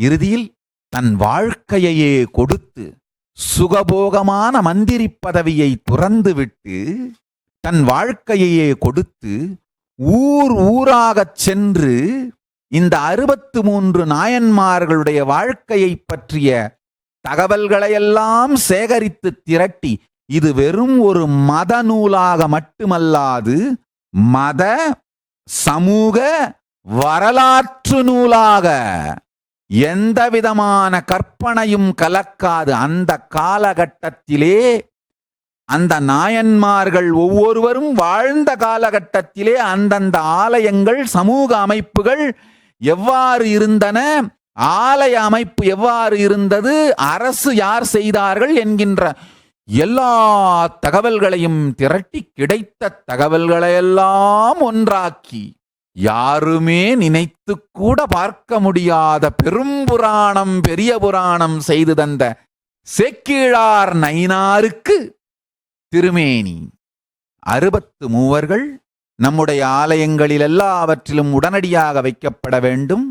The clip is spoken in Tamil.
இறுதியில் தன் வாழ்க்கையையே கொடுத்து சுகபோகமான மந்திரி பதவியை துறந்துவிட்டு தன் வாழ்க்கையையே கொடுத்து ஊர் ஊராகச் சென்று இந்த அறுபத்து மூன்று நாயன்மார்களுடைய வாழ்க்கையைப் பற்றிய தகவல்களையெல்லாம் சேகரித்து திரட்டி இது வெறும் ஒரு மத நூலாக மட்டுமல்லாது மத சமூக வரலாற்று நூலாக எந்த விதமான கற்பனையும் கலக்காது. அந்த காலகட்டத்திலே அந்த நாயன்மார்கள் ஒவ்வொருவரும் வாழ்ந்த காலகட்டத்திலே அந்தந்த ஆலயங்கள் சமூக அமைப்புகள் எவ்வாறு இருந்தன? ஆலய அமைப்பு எவ்வாறு இருந்தது? அரசு யார் செய்தார்கள் என்கின்ற எல்லா தகவல்களையும் திரட்டி கிடைத்த தகவல்களையெல்லாம் ஒன்றாக்கி யாருமே நினைத்து கூட பார்க்க முடியாத பெரும் புராணம் பெரிய புராணம் செய்து தந்த சேக்கீழார் நயினாருக்கு திருமேனி. அறுபத்து மூவர்கள் நம்முடைய ஆலயங்களில் எல்லாவற்றிலும் உடனடியாக வைக்கப்பட வேண்டும்.